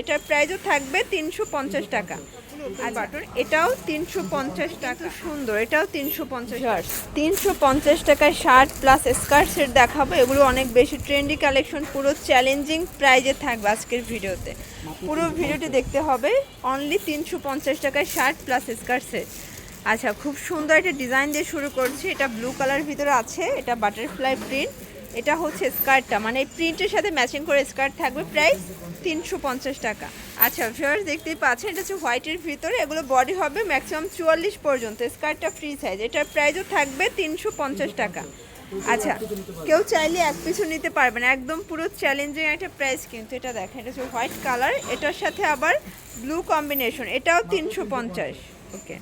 এটার প্রাইসও থাকবে তিনশো পঞ্চাশ টাকা। আর বাটন এটাও তিনশো পঞ্চাশ টাকা সুন্দর। এটাও তিনশো পঞ্চাশ তিনশো পঞ্চাশ টাকায় শার্ট প্লাস স্কার্ট সেট দেখাবো। এগুলো অনেক বেশি ট্রেন্ডি কালেকশন পুরো চ্যালেঞ্জিং প্রাইজে থাকবে আজকের ভিডিওতে। পুরো ভিডিওটি দেখতে হবে অনলি তিনশো পঞ্চাশ টাকায় শার্ট প্লাস স্কার্ট সেট। আচ্ছা খুব সুন্দর একটা ডিজাইন দিয়ে শুরু করছি। এটা ব্লু কালার ভিতরে আছে এটা বাটারফ্লাই প্রিন্ট এটা হচ্ছে স্কার্টটা মানে প্রিন্টের সাথে ম্যাচিং করে স্কার্ট থাকবে প্রাইস তিনশো পঞ্চাশ টাকা। আচ্ছা ভিউয়ার্স দেখতেই পাচ্ছেন, এটা হচ্ছে হোয়াইটের ভিতরে, এগুলো বডি হবে ম্যাক্সিমাম চুয়াল্লিশ পর্যন্ত, স্কার্টটা ফ্রি সাইজ এটার প্রাইসও থাকবে তিনশো পঞ্চাশ টাকা। আচ্ছা কেউ চাইলে এক পিছু নিতে পারবেন একদম পুরো চ্যালেঞ্জিং একটা প্রাইস কিন্তু এটা দেখেন, এটা হচ্ছে হোয়াইট কালার এটার সাথে আবার ব্লু কম্বিনেশন এটাও তিনশো পঞ্চাশ। ওকে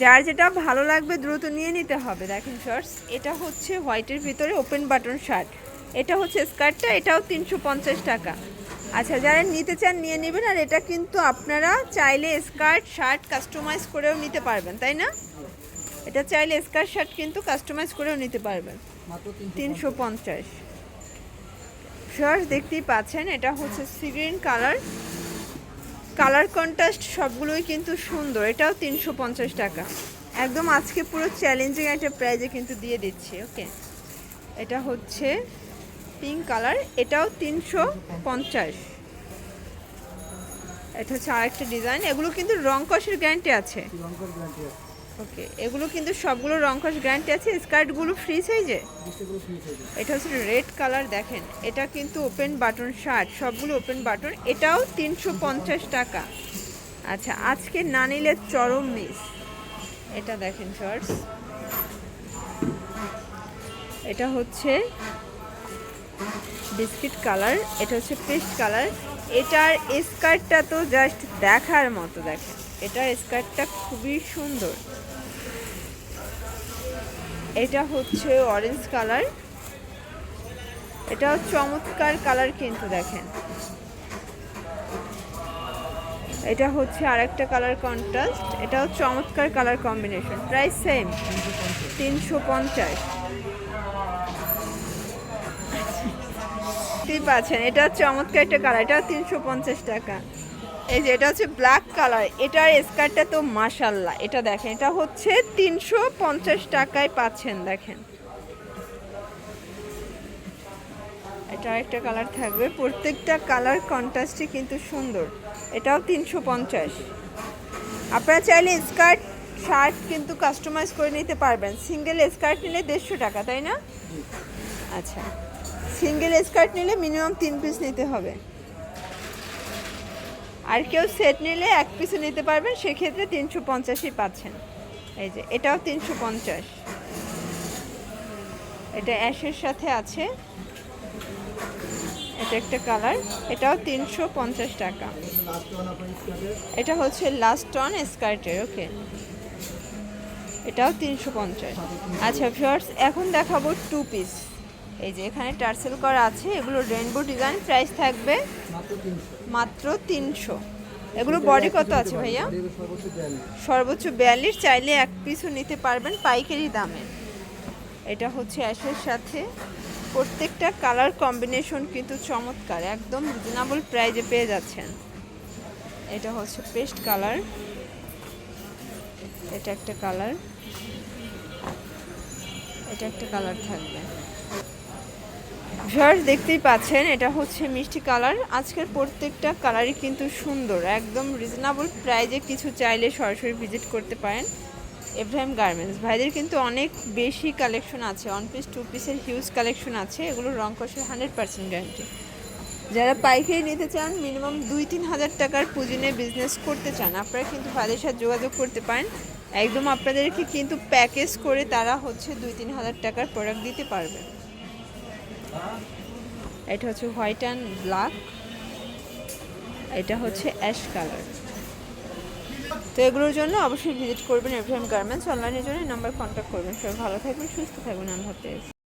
যার যেটা ভালো লাগবে দ্রুত নিয়ে নিতে হবে। দেখেন শর্টস এটা হচ্ছে হোয়াইটের ভিতরে ওপেন বাটন শার্ট এটা হচ্ছে স্কার্টটা এটাও তিনশো পঞ্চাশ টাকা। আচ্ছা যারা নিতে চান নিয়ে নেবেন আর এটা কিন্তু আপনারা চাইলে স্কার্ট শার্ট কাস্টমাইজ করেও নিতে পারবেন তাই না? এটা চাইলে স্কার্ট শার্ট কিন্তু কাস্টমাইজ করেও নিতে পারবেন। তিনশো পঞ্চাশ। শর্টস দেখতেই পাচ্ছেন এটা হচ্ছে সিগ্রিন কালার কালার কন্ট্রাস্ট সবগুলোই কিন্তু সুন্দর। এটাও তিনশো পঞ্চাশ টাকা। একদম আজকে পুরো চ্যালেঞ্জিং একটা প্রাইজে কিন্তু দিয়ে দিচ্ছি ওকে এটা হচ্ছে পিঙ্ক কালার এটাও তিনশো পঞ্চাশ। এটা হচ্ছে আরেকটা ডিজাইন এগুলো কিন্তু রং কষের গ্যারান্টি আছে। ওকে এগুলো কিন্তু সবগুলো রং কষ গ্যারান্টি আছে। স্কার্টগুলো ফ্রি সাইজে এটা হচ্ছে রেড কালার দেখেন। এটা কিন্তু ওপেন বাটন শার্ট সবগুলো ওপেন বাটন এটাও তিনশো পঞ্চাশ টাকা। আচ্ছা আজকে না নিলে চরম মিস এটা দেখেন শর্টস এটা হচ্ছে বিস্কিট কালার এটা হচ্ছে পেস্ট কালার এটার স্কার্টটা তো জাস্ট দেখার মতো দেখেন। এটার স্কার্টটা খুবই সুন্দর। এটা হচ্ছে অরেঞ্জ কালার এটাও চমৎকার কালার কিন্তু দেখেন। এটা হচ্ছে আরেকটা কালার কন্ট্রাস্ট এটাও চমৎকার কালার কম্বিনেশন প্রাইস সেম তিনশো পঞ্চাশ। দেখতেই পাচ্ছেন, এটা হচ্ছে চমৎকার একটা কালার এটা তিনশো পঞ্চাশ টাকা। এই যে, এটা হচ্ছে ব্ল্যাক কালার এটার স্কার্টটা তো মাশাল্লাহ এটা দেখেন, এটা হচ্ছে তিনশো পঞ্চাশ টাকায় পাচ্ছেন, দেখেন। এটা একটা কালার থাকবে, প্রত্যেকটা কালার কন্ট্রাস্টই কিন্তু সুন্দর, এটাও তিনশো পঞ্চাশ। আপনারা চাইলে স্কার্ট শার্ট কিন্তু কাস্টমাইজ করে নিতে পারবেন সিঙ্গেল স্কার্ট নিলে দেড়শো টাকা, তাই না? আচ্ছা। সিঙ্গেল স্কার্ট নিলে মিনিমাম তিন পিস নিতে হবে। আর কেউ সেট নিলে এক পিসও নিতে পারবেন, সেক্ষেত্রে তিনশো পঞ্চাশই পাচ্ছেন। এই যে, এটাও তিনশো পঞ্চাশ। এটা অ্যাশের সাথে আছে। এটা একটা কালার, এটাও তিনশো পঞ্চাশ টাকা। এটা হচ্ছে লাস্ট অন স্কার্টের ওকে এটাও তিনশো পঞ্চাশ। আচ্ছা ফিওর্স এখন দেখাবো টু পিস এই যে এখানে টার্সেল করা আছে, এগুলো রেনবো ডিজাইন প্রাইস থাকবে মাত্র তিনশো। এগুলো বডি কত আছে ভাইয়া? সর্বোচ্চ বিয়াল্লিশ, চাইলে এক পিসও নিতে পারবেন পাইকারি দামে। এটা হচ্ছে অ্যাশের সাথে। প্রত্যেকটা কালার কম্বিনেশন কিন্তু চমৎকার, একদম রিজনেবল প্রাইজে পেয়ে যাচ্ছেন। এটা হচ্ছে পেস্ট কালার এটা একটা কালার এটা একটা কালার থাকবে। ভিউয়ার্স, দেখতেই পাচ্ছেন, এটা হচ্ছে মিষ্টি কালার। আজকের প্রত্যেকটা কালারই কিন্তু সুন্দর, একদম রিজনেবল প্রাইজে কিছু চাইলে সরাসরি ভিজিট করতে পারেন এব্রাহিম গার্মেন্টস ভাইদের কিন্তু অনেক বেশি কালেকশন আছে ওয়ান পিস টু পিসের হিউজ কালেকশন আছে, এগুলো রং কষের হান্ড্রেড পার্সেন্ট গ্যারান্টি যারা পাইকারি নিতে চান মিনিমাম দুই তিন হাজার টাকার পুঁজি নিয়ে বিজনেস করতে চান, আপনারা কিন্তু ভাইদের সাথে যোগাযোগ করতে পারেন। একদম আপনাদেরকে কিন্তু প্যাকেজ করে তারা হচ্ছে দুই তিন হাজার টাকার প্রোডাক্ট দিতে পারবে। এটা হচ্ছে হোয়াইট অ্যান্ড ব্ল্যাক। এটা হচ্ছে অ্যাশ কালার। তো এগুলোর জন্য অবশ্যই ভিজিট করবেন এভ্রাহিম গার্মেন্টস। অনলাইনের জন্য নাম্বার কন্ট্যাক্ট করবেন। সবাই ভালো থাকবেন, সুস্থ থাকবেন। আল্লাহ হাফেজ।